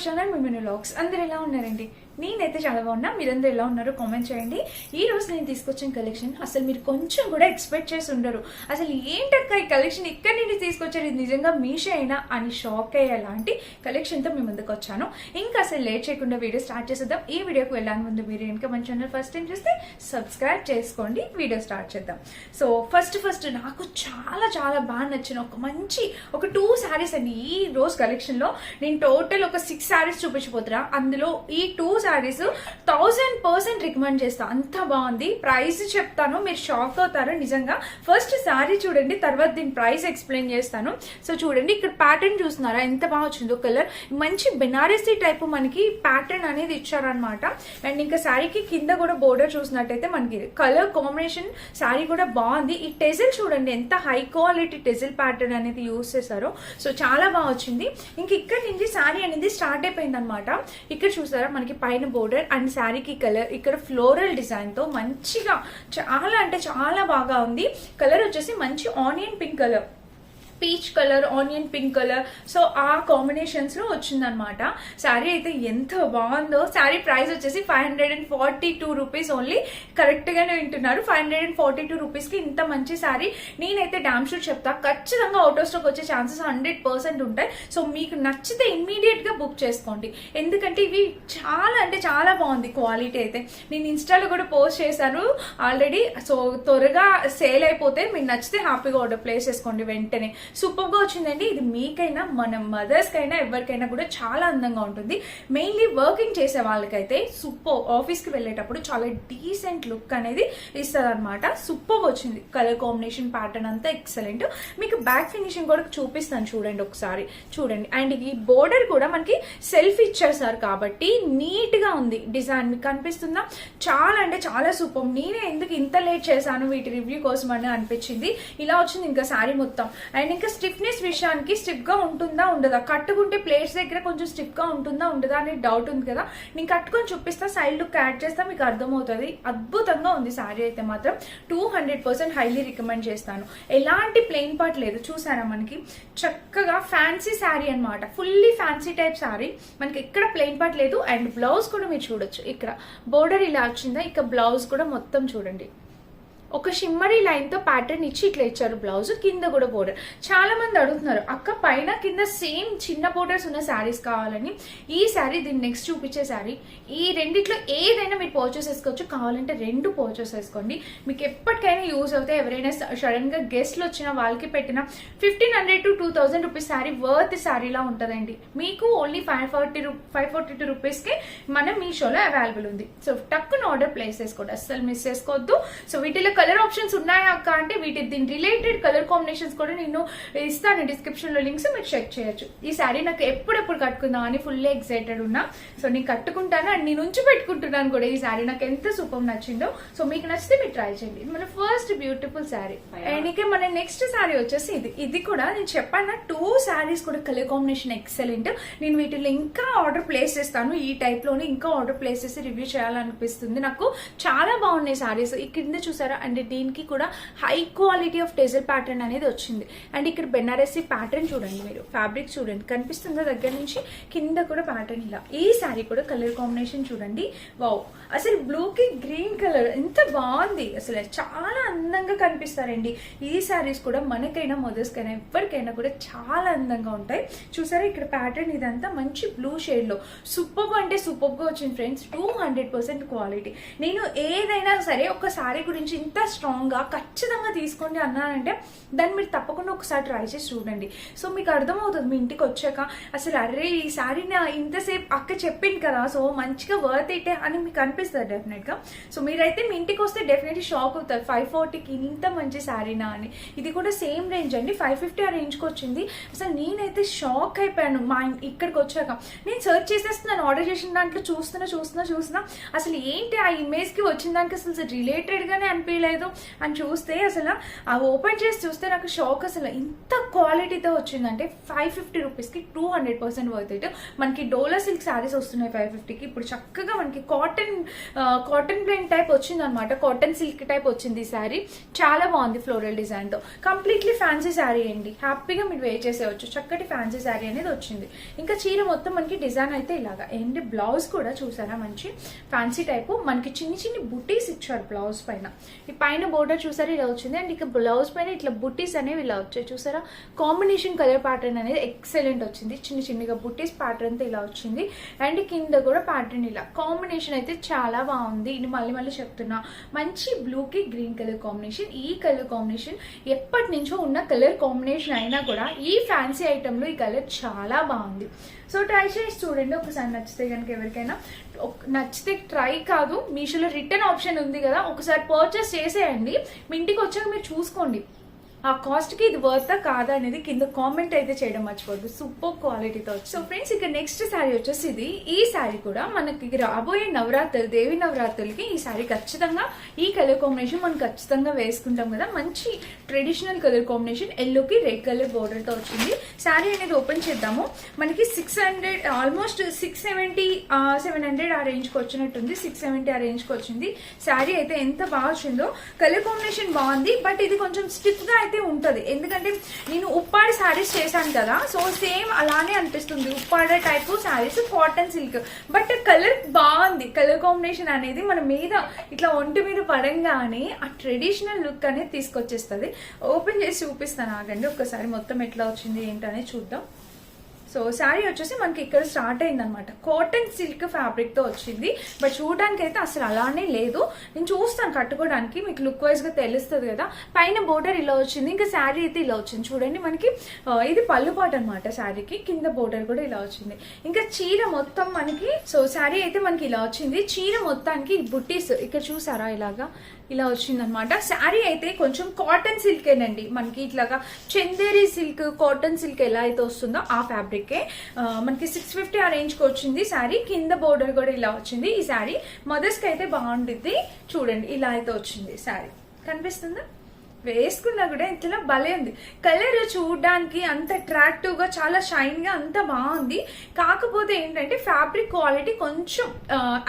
Our channel మిమ్మల్ని vlogs అందరు ఎలా ఉన్నారండి? నేనైతే చాలా బాగున్నా. మీరందరూ ఎలా ఉన్నారో కామెంట్ చేయండి. ఈ రోజు నేను తీసుకొచ్చిన కలెక్షన్ అసలు మీరు కొంచెం కూడా ఎక్స్పెక్ట్ చేసి ఉండరు. అసలు ఏంటక్క ఈ కలెక్షన్ ఇక్కడి నుండి తీసుకొచ్చారు? ఇది నిజంగా మీషో అయినా అని షాక్ అయ్యేలాంటి కలెక్షన్తో మీ ముందుకు వచ్చాను. ఇంకా అసలు లేట్ చేయకుండా వీడియో స్టార్ట్ చేసేద్దాం. ఈ వీడియోకి వెళ్ళాను ముందు మీరు ఇంకా మన ఛానల్ ఫస్ట్ టైం చూస్తే సబ్స్క్రైబ్ చేసుకోండి. వీడియో స్టార్ట్ చేద్దాం. సో ఫస్ట్ ఫస్ట్ నాకు చాలా చాలా బాగా నచ్చిన ఒక మంచి ఒక టూ శారీస్ అండి. ఈ రోజు కలెక్షన్లో నేను టోటల్ ఒక సిక్స్ శారీస్ చూపించబోతున్నా. అందులో ఈ two saris thousand percent recommend చేస్తాను అంత బాగుంది. ప్రైస్ చెప్తాను. మీరు షాక్ అవుతారు నిజంగా. ఫస్ట్ శారీ చూడండి తర్వాత దీని ప్రైస్ ఎక్స్ప్లెయిన్ చేస్తాను. సో చూడండి ఇక్కడ ప్యాటర్న్ చూస్తున్నారా? ఎంత బాగా వచ్చిందో కలర్ మంచి బెనారసీ టైప్ మనకి ప్యాటర్న్ అనేది ఇచ్చారనమాట అండ్ ఇంకా శారీకి కింద కూడా బోర్డర్ చూసినట్టయితే మనకి కలర్ కాంబినేషన్ శారీ కూడా బాగుంది. ఈ టెజిల్ చూడండి ఎంత హై క్వాలిటీ టెజిల్ ప్యాటర్న్ అనేది యూస్ చేశారో. సో చాలా బాగా వచ్చింది. ఇంక ఇక్కడ నుంచి శారీ అనేది స్టార్ట్ అయిపోయింది అనమాట ఇక్కడ చూసారా? మనకి పైన బోర్డర్ అండ్ శారీకి కలర్. ఇక్కడ ఫ్లోరల్ డిజైన్తో మంచిగా చాలా అంటే చాలా బాగా ఉంది. కలర్ వచ్చేసి మంచి onion pink colour. Peach colour onion pink colour so ఆ కాంబినేషన్స్లో వచ్చిందనమాట శారీ అయితే ఎంత బాగుందో. శారీ ప్రైస్ వచ్చేసి five hundred and forty two rupees only correct గానే వింటున్నారు. Five hundred and forty two రూపీస్కి ఇంత మంచి శారీ నేనైతే డామ్ షూట్ చెప్తా. ఖచ్చితంగా అవుట్ ఆఫ్ స్టాక్ వచ్చే ఛాన్సెస్ హండ్రెడ్ పర్సెంట్ ఉంటాయి. సో మీకు నచ్చితే ఇమ్మీడియట్గా బుక్ చేసుకోండి. ఎందుకంటే ఇవి చాలా అంటే చాలా బాగుంది క్వాలిటీ అయితే. నేను ఇన్స్టాలో కూడా పోస్ట్ చేశాను. ఆల్రెడీ సో త్వరగా సేల్ అయిపోతే మీకు నచ్చితే హ్యాపీగా ఆర్డర్ ప్లేస్ చేసుకోండి వెంటనే. సూపర్గా వచ్చిందండి. ఇది మీకైనా మన మదర్స్కైనా ఎవరికైనా కూడా చాలా అందంగా ఉంటుంది. మెయిన్లీ వర్కింగ్ చేసే వాళ్ళకైతే సూపర్ ఆఫీస్కి వెళ్ళేటప్పుడు చాలా డీసెంట్ లుక్ అనేది ఇస్తుంది అనమాట సూపర్ వచ్చింది. కలర్ కాంబినేషన్ ప్యాటర్న్ అంతా ఎక్సలెంట్ మీకు బ్యాక్ ఫినిషింగ్ కూడా చూపిస్తాను చూడండి ఒకసారి. చూడండి. అండ్ ఈ బోర్డర్ కూడా మనకి సెల్ఫ్ ఇచ్చేసారు కాబట్టి నీట్గా ఉంది. డిజైన్ మీకు కనిపిస్తుందా? చాలా అంటే చాలా సూపర్. నేనే ఎందుకు ఇంత లేట్ చేశాను? వీటి రివ్యూ కోసం అని అనిపించింది. ఇలా వచ్చింది ఇంకా శారీ మొత్తం. అండ్ ఇంకా స్టిఫ్నెస్ విషయానికి స్టిఫ్గా ఉంటుందా ఉండదా? కట్టుకుంటే ప్లేట్స్ దగ్గర కొంచెం స్టిఫ్గా ఉంటుందా ఉండదా అనే డౌట్ ఉంది కదా? నేను కట్టుకొని చూపిస్తా సైడ్ లుక్ యాడ్ చేస్తా మీకు అర్థమవుతుంది. అద్భుతంగా ఉంది శారీ అయితే మాత్రం. Two hundred percent highly recommend చేస్తాను. ఎలాంటి ప్లెయిన్ పార్ట్ లేదు. చూసారా మనకి? చక్కగా ఫ్యాన్సీ శారీ అన్నమాట. ఫుల్లీ ఫ్యాన్సీ టైప్ శారీ మనకి ఎక్కడ ప్లెయిన్ పార్ట్ లేదు. అండ్ బ్లౌజ్ కూడా మీరు చూడొచ్చు. ఇక్కడ. బోర్డర్ ఇలా వచ్చిందా? ఇక బ్లౌజ్ కూడా మొత్తం చూడండి. ఒక షిమ్మరీ లైన్తో ప్యాటర్న్ ఇచ్చి ఇట్లా ఇచ్చారు బ్లౌజ్ కింద కూడా బోర్డర్ చాలా మంది అడుగుతున్నారు అక్క పైన కింద సేమ్ చిన్న బోర్డర్స్ ఉన్న శారీస్ కావాలని. ఈ శారీ దీన్ని నెక్స్ట్ చూపించే శారీ ఈ రెండిట్లో ఏదైనా మీరు పర్చేస్ చేసుకోవచ్చు. కావాలంటే రెండు పర్చేస్ చేసుకోండి. మీకు ఎప్పటికైనా యూజ్ అవుతాయి. ఎవరైనా సడన్గా గెస్ట్లు వచ్చిన వాళ్ళకి పెట్టిన fifteen hundred to two thousand rupees sari worth శారీలా ఉంటుందండి. మీకు only five forty five forty two రూపీస్కి మన మీషోలో అవైలబుల్ ఉంది. సో టక్కున ఆర్డర్ ప్లేస్ చేసుకోండి. అస్సలు మిస్ చేసుకోవద్దు. సో వీటిలో కలర్ ఆప్షన్స్ ఉన్నాయా అక్క? అంటే వీటి దీని రిలేటెడ్ కలర్ కాంబినేషన్స్ కూడా నేను ఇస్తాను డిస్క్రిప్షన్లో లింక్స్ మీరు చెక్ చేయొచ్చు. ఈ శారీ నాకు ఎప్పుడెప్పుడు కట్టుకుందాం అని ఫుల్ ఎక్సైటెడ్ ఉన్నా. సో నేను కట్టుకుంటాను అండ్ నేను ఉంచి పెట్టుకుంటున్నాను కూడా ఈ శారీ నాకు ఎంత సూపర్ నచ్చిందో. సో మీకు నచ్చితే మీరు ట్రై చేయండి. మన ఫస్ట్ బ్యూటిఫుల్ శారీ అండ్ ఇక మన నెక్స్ట్ శారీ వచ్చేసి ఇది. ఇది కూడా నేను చెప్పాను టూ శారీస్ కూడా కలర్ కాంబినేషన్ ఎక్సలెంట్ నేను వీటిలో ఇంకా ఆర్డర్ ప్లేస్ చేస్తాను. ఈ టైప్లోనే ఇంకా ఆర్డర్ ప్లేస్ చేసి రివ్యూ చేయాలనిపిస్తుంది. నాకు చాలా బాగున్నాయి శారీస్ ఈ కింద చూసారా? అండ్ దీనికి కూడా హై క్వాలిటీ ఆఫ్ టెజల్ ప్యాటర్న్ అనేది వచ్చింది. అండ్ ఇక్కడ బెనారసీ ప్యాటర్న్ చూడండి మీరు ఫ్యాబ్రిక్ చూడండి కనిపిస్తుందా దగ్గర నుంచి? కింద కూడా ప్యాటర్న్ ఇలా. ఈ శారీ కూడా కలర్ కాంబినేషన్ చూడండి. వావ్! అసలు బ్లూకి గ్రీన్ కలర్ ఎంత బాగుంది! అసలు చాలా అందంగా కనిపిస్తారండి. ఈ శారీస్ కూడా మనకైనా మదర్స్కైనా ఎవరికైనా కూడా చాలా అందంగా ఉంటాయి. చూసారా ఇక్కడ ప్యాటర్న్ ఇదంతా మంచి బ్లూ షేడ్లో సూపర్ అంటే సూపర్గా వచ్చింది friends. Two hundred percent quality. నేను ఏదైనా సరే ఒక శారీ గురించి ఇంత స్ట్రాంగ్గా ఖచ్చితంగా తీసుకోండి అన్నానంటే దాన్ని మీరు తప్పకుండా ఒకసారి ట్రై చేసి చూడండి. సో మీకు అర్థమవుతుంది మీ ఇంటికి వచ్చాక అసలు అరే ఈ శారీ నా ఇంతసేపు అక్క చెప్పింది కదా సో మంచిగా వర్త్ ఇటే అని మీకు అనిపిస్తుంది డెఫినెట్గా. సో మీరైతే మీ ఇంటికి వస్తే డెఫినెట్లీ షాక్ అవుతారు. ఫైవ్ ఫార్టీకి ఇంత మంచి శారీనా అని. ఇది కూడా సేమ్ రేంజ్ అండి. ఫైవ్ ఫిఫ్టీ ఆ రేంజ్కి వచ్చింది. అసలు నేనైతే షాక్ అయిపోయాను మా ఇక్కడికి వచ్చాక. నేను సెర్చ్ చేసేస్తున్నాను ఆర్డర్ చేసిన దాంట్లో చూస్తున్నా చూస్తున్నా చూస్తున్నా. అసలు ఏంటి ఆ ఇమేజ్కి వచ్చిన దానికి అసలు రిలేటెడ్గానే అనిపించలేదు లేదు. అని చూస్తే అసలు ఆ ఓపెన్ చేసి చూస్తే నాకు షాక్ అసలు. ఇంత క్వాలిటీతో వచ్చిందంటే ఫైవ్ ఫిఫ్టీ రూపీస్కి two hundred percent worth it. మనకి డోలా సిల్క్ శారీస్ వస్తున్నాయి ఫైవ్ ఫిఫ్టీకి. ఇప్పుడు చక్కగా మనకి కాటన్ కాటన్ బ్లెండ్ టైప్ వచ్చింది అనమాట కాటన్ సిల్క్ టైప్ వచ్చింది ఈ శారీ. చాలా బాగుంది ఫ్లోరల్ డిజైన్తో. కంప్లీట్లీ ఫ్యాన్సీ శారీ అండి. హ్యాపీగా మీరు వే చేసేయచ్చు. చక్కటి ఫ్యాన్సీ శారీ అనేది వచ్చింది. ఇంకా చీర మొత్తం మనకి డిజైన్ అయితే ఇలాగా. ఏంటి బ్లౌజ్ కూడా చూసారా మంచి ఫ్యాన్సీ టైపు. మనకి చిన్ని చిన్ని బుటీస్ ఇచ్చారు బ్లౌజ్ పైన. ఈ పైన బోర్డర్ చూసారా ఇలా వచ్చింది? అండ్ ఇక బ్లౌజ్ పైన ఇట్లా బుట్టీస్ అనేవి ఇలా వచ్చాయి. చూసారా? కాంబినేషన్ కలర్ ప్యాటర్న్ అనేది ఎక్సలెంట్ వచ్చింది. చిన్న చిన్నగా బుట్టీస్ ప్యాటర్న్తో ఇలా వచ్చింది. అండ్ కింద కూడా ప్యాటర్న్ ఇలా. కాంబినేషన్ అయితే చాలా బాగుంది. ఇది మళ్ళీ మళ్ళీ చెప్తున్నా. మంచి బ్లూ కి గ్రీన్ కలర్ కాంబినేషన్ ఈ కలర్ కాంబినేషన్ ఎప్పటి నుంచో ఉన్న కలర్ కాంబినేషన్ అయినా కూడా ఈ ఫ్యాన్సీ ఐటమ్లో ఈ కలర్ చాలా బాగుంది. సో ట్రై చేసి చూడండి. ఒకసారి నచ్చితే కనుక ఎవరికైనా. నచ్చితే ట్రై కాదు. మీషోలో రిటర్న్ ఆప్షన్ ఉంది కదా. ఒకసారి పర్చేస్ చేసేయండి. మీ ఇంటికి వచ్చాక మీరు చూసుకోండి. ఆ కాస్ట్కి ఇది వర్త్ కాదా అనేది కింద కామెంట్ అయితే చేయడం మర్చిపోద్దు సూపర్ క్వాలిటీతో సో ఫ్రెండ్స్ ఇక నెక్స్ట్ శారీ వచ్చేసి ఇది ఈ శారీ కూడా మనకి రాబోయే నవరాత్రులు దేవి నవరాత్రులకి ఈ శారీ ఖచ్చితంగా ఈ కలర్ కాంబినేషన్ మనం ఖచ్చితంగా వేసుకుంటాం కదా. మంచి ట్రెడిషనల్ కలర్ కాంబినేషన్ ఎల్లోకి రెడ్ కలర్ బోర్డర్తో వచ్చింది. శారీ అనేది ఓపెన్ చేద్దాము. మనకి six hundred almost six seventy seven hundred ఆ రేంజ్కి వచ్చినట్టుంది. సిక్స్ సెవెంటీ ఆ రేంజ్కి వచ్చింది. శారీ అయితే ఎంత బాగా వచ్చిందో. కలర్ కాంబినేషన్ బాగుంది బట్ ఇది కొంచెం స్టిఫ్గా అయితే ఉంటుంది. ఎందుకంటే నేను ఉప్పాడ శారీస్ చేశాను కదా సో సేమ్ అలానే అనిపిస్తుంది. Uppada type saris cotton silk. But colour బాగుంది. కలర్ కాంబినేషన్ అనేది మన మీద ఇట్లా ఒంటి మీద పడంగానే ఆ ట్రెడిషనల్ లుక్ అనేది తీసుకొచ్చేస్తుంది. ఓపెన్ చేసి చూపిస్తాను ఆగండి. ఒకసారి మొత్తం ఎట్లా వచ్చింది ఏంటనేది చూద్దాం. సో శారీ వచ్చేసి మనకి ఇక్కడ స్టార్ట్ అయింది అనమాట కాటన్ సిల్క్ ఫ్యాబ్రిక్తో వచ్చింది. బట్ చూడడానికి అయితే అసలు అలానే లేదు. నేను చూస్తాను కట్టుకోవడానికి. మీకు లుక్ వైజ్గా తెలుస్తుంది కదా. పైన బోర్డర్ ఇలా వచ్చింది. ఇంకా శారీ అయితే ఇలా వచ్చింది. చూడండి మనకి ఇది పళ్ళు అనమాట శారీకి కింద బోర్డర్ కూడా ఇలా వచ్చింది. ఇంకా చీర మొత్తం మనకి సో శారీ అయితే మనకి ఇలా వచ్చింది. చీర మొత్తానికి బుట్టీస్ ఇక్కడ చూసారా ఇలాగా? ఇలా వచ్చింది అనమాట శారీ అయితే కొంచెం కాటన్ సిల్క్ ఏనండి. మనకి ఇట్లాగా చందేరి సిల్క్ కాటన్ సిల్క్ ఎలా అయితే వస్తుందో ఆ ఫ్యాబ్రిక్ మనకి సిక్స్ ఫిఫ్టీ ఆ రేంజ్కి వచ్చింది శారీ. కింద బోర్డర్ కూడా ఇలా వచ్చింది. ఈ శారీ మదర్స్కి అయితే బాగుంటుంది చూడండి ఇలా అయితే వచ్చింది శారీ. కనిపిస్తుందా? వేసుకున్నా కూడా ఇట్లా భలే ఉంది. కలర్ చూడడానికి అంత అట్రాక్టివ్గా చాలా షైన్గా అంత బాగుంది. కాకపోతే ఏంటంటే ఫ్యాబ్రిక్ క్వాలిటీ కొంచెం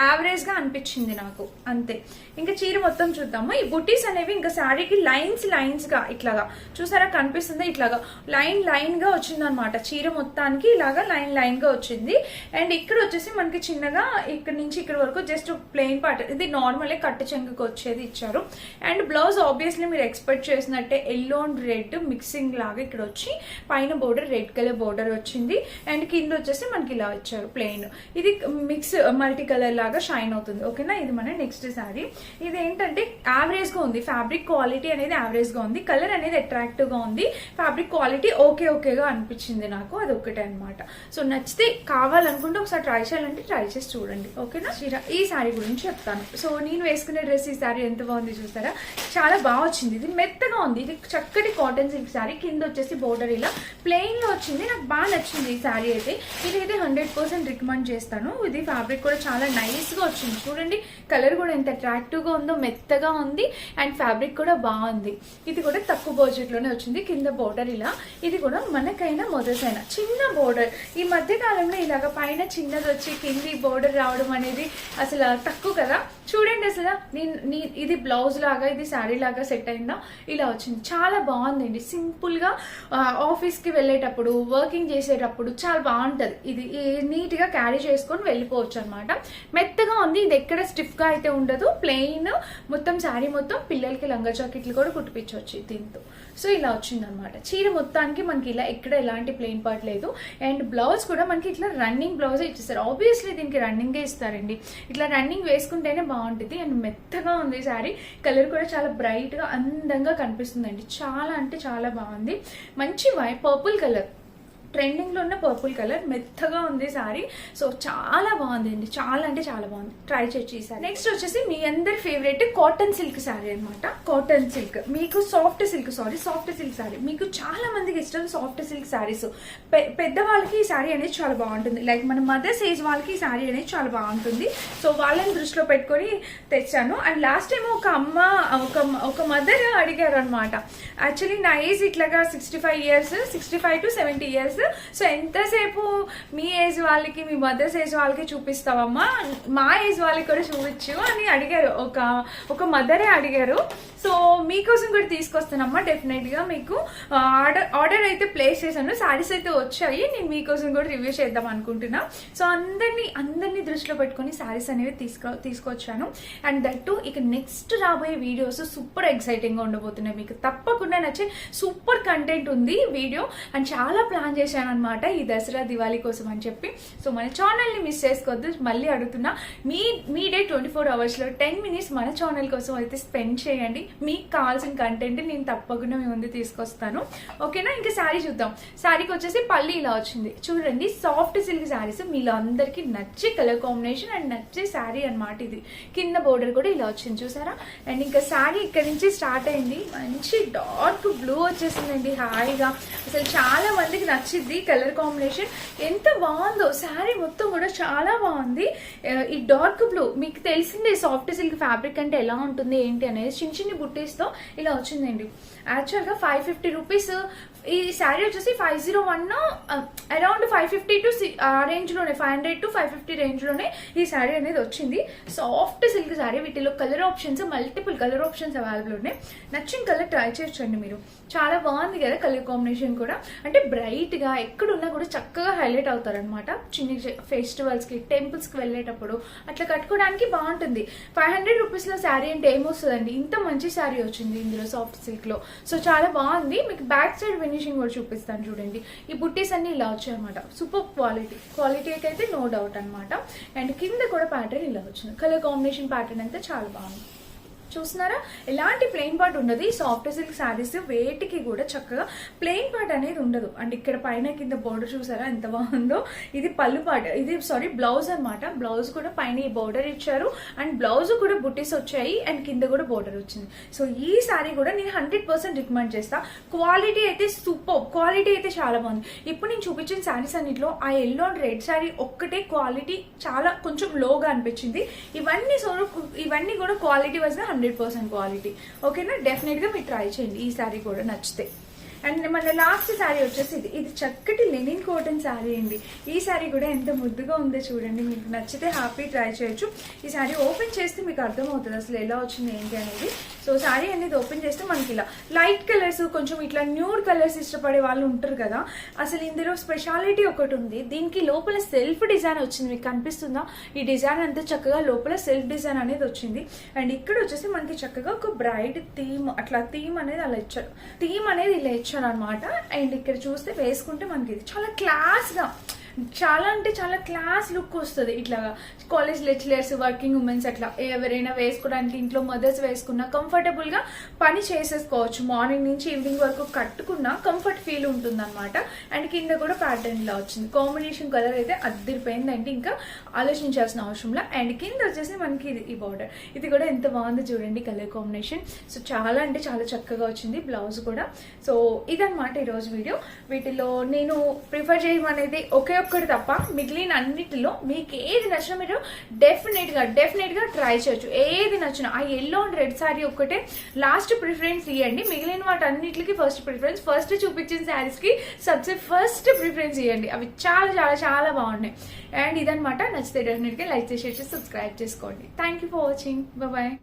యావరేజ్గా అనిపించింది నాకు. అంతే. ఇంకా చీర మొత్తం చూద్దాము? ఈ బుటీస్ అనేవి ఇంకా శారీకి లైన్స్ లైన్స్గా ఇట్లాగా. చూసారా? కనిపిస్తుంది ఇట్లాగా. లైన్ లైన్గా వచ్చింది అనమాట చీర మొత్తానికి ఇలాగా లైన్ లైన్గా వచ్చింది. అండ్ ఇక్కడ వచ్చేసి మనకి చిన్నగా ఇక్కడ నుంచి ఇక్కడ వరకు జస్ట్ ప్లెయిన్ పార్ట్ ఇది నార్మల్ కట్టు చెంగుకి వచ్చేది ఇచ్చారు. అండ్ బ్లౌజ్ ఆబ్వియస్లీ మీరు ఎక్స్పెక్ట్ చేసినట్టే ఎల్లో అండ్ రెడ్ మిక్సింగ్ లాగా ఇక్కడ వచ్చి పైన బోర్డర్ రెడ్ కలర్ బోర్డర్ వచ్చింది. అండ్ కింద వచ్చేసి మనకి ఇలా ఇచ్చారు ప్లెయిన్ ఇది మిక్స్ మల్టీ కలర్ లాగా షైన్ అవుతుంది. ఓకేనా ఇది మన నెక్స్ట్ శారీ ఇది ఏంటంటే యావరేజ్గా ఉంది. ఫ్యాబ్రిక్ క్వాలిటీ అనేది యావరేజ్గా ఉంది. కలర్ అనేది అట్రాక్టివ్గా ఉంది. ఫ్యాబ్రిక్ క్వాలిటీ ఓకే ఓకేగా అనిపించింది నాకు. అది ఒకటే అనమాట సో నచ్చితే కావాలనుకుంటే ఒకసారి ట్రై చేయాలంటే ట్రై చేసి చూడండి. ఓకేనా చీర ఈ శారీ గురించి చెప్తాను. సో నేను వేసుకునే డ్రెస్ ఈ శారీ ఎంత బాగుంది చూస్తారా? చాలా బాగా వచ్చింది. ఇది మెత్తగా ఉంది. ఇది చక్కటి కాటన్ సిల్క్ శారీ. కింద వచ్చేసి బోర్డర్ ఇలా. ప్లెయిన్లో వచ్చింది. నాకు బాగా నచ్చింది ఈ శారీ అయితే. ఇది అయితే హండ్రెడ్ పర్సెంట్ రికమెండ్ చేస్తాను. ఇది ఫ్యాబ్రిక్ కూడా చాలా నైస్గా వచ్చింది. చూడండి కలర్ కూడా ఎంత అట్రాక్టివ్గా ఉందో మెత్తగా ఉంది. అండ్ ఫ్యాబ్రిక్ కూడా బాగుంది. ఇది కూడా తక్కువ బడ్జెట్లోనే వచ్చింది. కింద బోర్డర్ ఇలా. ఇది కూడా మనకైనా మొదటైనా చిన్న బోర్డర్. ఈ మధ్య కాలంలో ఇలాగ పైన చిన్నది వచ్చి కింది బోర్డర్ రావడం అనేది అసలు తక్కువ కదా. చూడండి అసలు. నేను ఇది బ్లౌజ్ లాగా ఇది శారీ లాగా సెట్ అయిందా? ఇలా వచ్చింది. చాలా బాగుందండి. సింపుల్గా వెళ్ళేటప్పుడు వర్కింగ్ చేసేటప్పుడు చాలా బాగుంటుంది. ఇది నీట్గా క్యారీ చేసుకొని వెళ్ళిపోవచ్చు అనమాట మెత్తగా ఉంది. ఇది ఎక్కడ స్టిఫ్గా అయితే ఉండదు. ప్లెయిన్ మొత్తం శారీ మొత్తం పిల్లలకి లంగా జాకెట్లు కూడా కుట్టిపించవచ్చు దీంతో. సో ఇలా వచ్చింది అనమాట చీర మొత్తానికి మనకి ఇలా ఎక్కడ ఎలాంటి ప్లెయిన్ పార్ట్ లేదు. అండ్ బ్లౌజ్ కూడా మనకి ఇట్లా రన్నింగ్ బ్లౌజే ఇచ్చేస్తారు. ఆబ్వియస్లీ దీనికి రన్నింగే ఇస్తారండి. ఇట్లా రన్నింగ్ వేసుకుంటేనే బాగుంటుంది. అండ్ మెత్తగా ఉంది శారీ. కలర్ కూడా చాలా బ్రైట్గా అందంగా కనిపిస్తుందండి. చాలా అంటే చాలా బాగుంది. మంచి వై పర్పుల్ కలర్ ట్రెండింగ్లో ఉన్న పర్పుల్ కలర్ మెత్తగా ఉంది సారీ సో చాలా బాగుందండి. చాలా అంటే చాలా బాగుంది. ట్రై చేసి సారీ నెక్స్ట్ వచ్చేసి మీ అందరి ఫేవరెట్ కాటన్ సిల్క్ సారీ అనమాట కాటన్ సిల్క్ మీకు soft silk sari soft silk sari మీకు చాలా మందికి ఇష్టం సాఫ్ట్ సిల్క్ సారీస్ పెద్దవాళ్ళకి ఈ సారీ అనేది చాలా బాగుంటుంది. లైక్ మన మదర్స్ ఏజ్ వాళ్ళకి ఈ సారీ అనేది చాలా బాగుంటుంది. సో వాళ్ళని దృష్టిలో పెట్టుకొని తెచ్చాను. అండ్ లాస్ట్ టైం ఒక అమ్మ ఒక ఒక మదర్ అడిగారు అనమాట యాక్చువల్లీ నా ఏజ్ ఇట్లాగా sixty five years sixty five to seventy years so ఎంతసేపు మీ ఏజ్ వాళ్ళకి మీ మదర్స్ ఏజ్ వాళ్ళకి చూపిస్తావమ్మా? మా ఏజ్ వాళ్ళకి కూడా చూపించు అని అడిగారు. ఒక ఒక మదరే అడిగారు. సో మీకోసం కూడా తీసుకొస్తానమ్మా డెఫినెట్గా మీకు. ఆర్డర్ ఆర్డర్ అయితే ప్లేస్ చేశాను. సారీస్ అయితే వచ్చాయి. నేను మీకోసం కూడా రివ్యూ చేద్దాం అనుకుంటున్నా. సో అందరినీ అందరినీ దృష్టిలో పెట్టుకొని శారీస్ అనేవి తీసుకో తీసుకొచ్చాను. అండ్ దట్ టు ఇక నెక్స్ట్ రాబోయే వీడియోస్ సూపర్ ఎక్సైటింగ్గా ఉండబోతున్నాయి. మీకు తప్పకుండా నచ్చే సూపర్ కంటెంట్ ఉంది వీడియో అండ్ చాలా ప్లాన్ చేశాను అనమాట ఈ దసరా దివాళీ కోసం అని చెప్పి. సో మన ఛానల్ని మిస్ చేసుకోవద్దు. మళ్ళీ అడుగుతున్నా మీ మీ డే ట్వంటీ ఫోర్ అవర్స్లో టెన్ మినిట్స్ మన ఛానల్ కోసం అయితే స్పెండ్ చేయండి. మీకు కావాల్సిన కంటెంట్ నేను తప్పకుండా మీ ముందు తీసుకొస్తాను. ఓకేనా ఇంకా శారీ చూద్దాం. శారీకి వచ్చేసి పల్లి ఇలా వచ్చింది. చూడండి సాఫ్ట్ సిల్క్ శారీస్ మీలో అందరికీ నచ్చే కలర్ కాంబినేషన్ అండ్ నచ్చే శారీ అన్నమాట ఇది. కింద బోర్డర్ కూడా ఇలా వచ్చింది చూసారా? అండ్ ఇంకా శారీ ఇక్కడ నుంచి స్టార్ట్ అయింది. మంచి డార్క్ బ్లూ వచ్చేసిందండి హాయిగా. అసలు చాలా మందికి నచ్చింది. Colour combination. ఎంత బాగుందో శారీ మొత్తం కూడా చాలా బాగుంది. ఈ డార్క్ బ్లూ మీకు తెలిసిందే సాఫ్ట్ సిల్క్ ఫ్యాబ్రిక్ అంటే ఎలా ఉంటుంది ఏంటి అనేది చిన్న చిన్న బుట్టీస్తో ఇలా వచ్చిందండి. యాక్చువల్గా ఫైవ్ ఫిఫ్టీ రూపీస్ ఈ శారీ వచ్చేసి five zero one around five fifty to ఆ రేంజ్లోనే five hundred to five fifty రేంజ్లోనే ఈ శారీ అనేది వచ్చింది. సాఫ్ట్ సిల్క్ శారీ వీటిలో colour options multiple colour options available ఉన్నాయి. నచ్చిన కలర్ ట్రై చేయొచ్చండి మీరు. చాలా బాగుంది కదా కలర్ కాంబినేషన్ కూడా. అంటే బ్రైట్గా ఇలా ఎక్కడున్నా కూడా చక్కగా హైలైట్ అవుతారనమాట చిన్ని చిన్న ఫెస్టివల్స్కి టెంపుల్స్కి వెళ్ళేటప్పుడు అట్లా కట్టుకోవడానికి బాగుంటుంది. ఫైవ్ హండ్రెడ్ రూపీస్లో శారీ అంటే ఏమొస్తుందండి? ఇంత మంచి శారీ వచ్చింది ఇందులో సాఫ్ట్ సిల్క్లో సో చాలా బాగుంది. మీకు బ్యాక్ సైడ్ ఫినిషింగ్ కూడా చూపిస్తాను చూడండి. ఈ బుట్టీస్ అన్ని ఇలా వచ్చాయి అనమాట సూపర్ క్వాలిటీ. క్వాలిటీ అయితే నో డౌట్ అనమాట అండ్ కింద కూడా ప్యాటర్న్ ఇలా వచ్చింది. కలర్ కాంబినేషన్ ప్యాటర్న్ అయితే చాలా బాగుంది. చూస్తున్నారా? ఎలాంటి ప్లెయిన్ పార్ట్ ఉండదు. ఈ సాఫ్ట్ సిల్క్ శారీస్ వేటికి కూడా చక్కగా ప్లెయిన్ పార్ట్ అనేది ఉండదు. అండ్ ఇక్కడ పైన కింద బోర్డర్ చూసారా? ఎంత బాగుందో. ఇది పళ్ళు పార్ట్ ఇది సారీ బ్లౌజ్ అనమాట బ్లౌజ్ కూడా పైన ఈ బోర్డర్ ఇచ్చారు. అండ్ బ్లౌజ్ కూడా బుట్టీస్ వచ్చాయి. అండ్ కింద కూడా బోర్డర్ వచ్చింది. సో ఈ శారీ కూడా నేను హండ్రెడ్ పర్సెంట్ రికమెండ్ చేస్తా. క్వాలిటీ అయితే సూపర్ క్వాలిటీ అయితే చాలా బాగుంది. ఇప్పుడు నేను చూపించిన శారీస్ అన్నిట్లో ఆ ఎల్లో అండ్ రెడ్ శారీ ఒక్కటే క్వాలిటీ చాలా కొంచెం లోగా అనిపించింది. ఇవన్నీ సో ఇవన్నీ కూడా quality wise hundred percent quality. ఓకేనా? డెఫినెట్గా మీరు ట్రై చేయండి. ఈ శారీ కూడా నచ్చితే. అండ్ మన లాస్ట్ శారీ వచ్చేసి ఇది. ఇది చక్కటి లెనిన్ కాటన్ శారీ అండి. ఈ శారీ కూడా ఎంత ముద్దుగా ఉందో చూడండి. మీకు నచ్చితే హ్యాపీ ట్రై చేయొచ్చు. ఈ శారీ ఓపెన్ చేస్తే మీకు అర్థమవుతుంది అసలు ఎలా వచ్చింది ఏంటి అనేది. సో శారీ అనేది ఓపెన్ చేస్తే మనకి ఇలా లైట్ కలర్స్ కొంచెం ఇట్లా న్యూడ్ కలర్స్ ఇష్టపడే వాళ్ళు ఉంటారు కదా. అసలు ఇందులో స్పెషాలిటీ ఒకటి ఉంది. దీనికి లోపల సెల్ఫ్ డిజైన్ వచ్చింది. మీకు కనిపిస్తుందా? ఈ డిజైన్ అంతా చక్కగా లోపల సెల్ఫ్ డిజైన్ అనేది వచ్చింది. అండ్ ఇక్కడ వచ్చేసి మనకి చక్కగా ఒక బ్రైడ్ థీమ్ అట్లా థీమ్ అనేది అలా ఇచ్చారు. థీమ్ అనేది ఇలా ఇచ్చారు అనమాట అండ్ ఇక్కడ చూస్తే వేసుకుంటే మనకి ఇది చాలా క్లాస్గా చాలా అంటే చాలా క్లాస్ లుక్ వస్తుంది. ఇట్లా కాలేజ్ లెక్చరర్స్ వర్కింగ్ ఉమెన్స్ అట్లా ఎవరైనా వేసుకోవడానికి ఇంట్లో మదర్స్ వేసుకున్నా కంఫర్టబుల్గా పని చేసేసుకోవచ్చు. మార్నింగ్ నుంచి ఈవినింగ్ వరకు కట్టుకున్నా కంఫర్ట్ ఫీల్ ఉంటుంది అనమాట అండ్ కింద కూడా ప్యాటర్న్ వచ్చింది. కాంబినేషన్ కలర్ అయితే అద్దరిపోయింది అంటే ఇంకా ఆలోచించాల్సిన అవసరం అండ్ కింద వచ్చేసి మనకి ఇది ఈ బార్డర్ ఇది కూడా ఎంత బాగుందో చూడండి కలర్ కాంబినేషన్ సో చాలా అంటే చాలా చక్కగా వచ్చింది బ్లౌజ్ కూడా. సో ఇదనమాట ఈరోజు వీడియో వీటిలో నేను ప్రిఫర్ చేయమనేది ఒకే ఒక్కటి తప్ప మిగిలిన అన్నిటిలో మీకు ఏది నచ్చినా మీరు డెఫినెట్గా డెఫినెట్గా ట్రై చేయొచ్చు. ఏది నచ్చినా. ఆ ఎల్లో అండ్ రెడ్ శారీ ఒక్కటే. లాస్ట్ ప్రిఫరెన్స్ ఇవ్వండి మిగిలిన వాటి అన్నిటికి ఫస్ట్ ప్రిఫరెన్స్ ఫస్ట్ చూపించిన శారీస్కి సబ్సే ఫస్ట్ ప్రిఫరెన్స్ ఇవ్వండి అవి చాలా చాలా చాలా బాగున్నాయి. అండ్ ఇదనమాట నచ్చితే డెఫినెట్గా లైక్ చేసి సబ్స్క్రైబ్ చేసుకోండి. Thank you for watching bye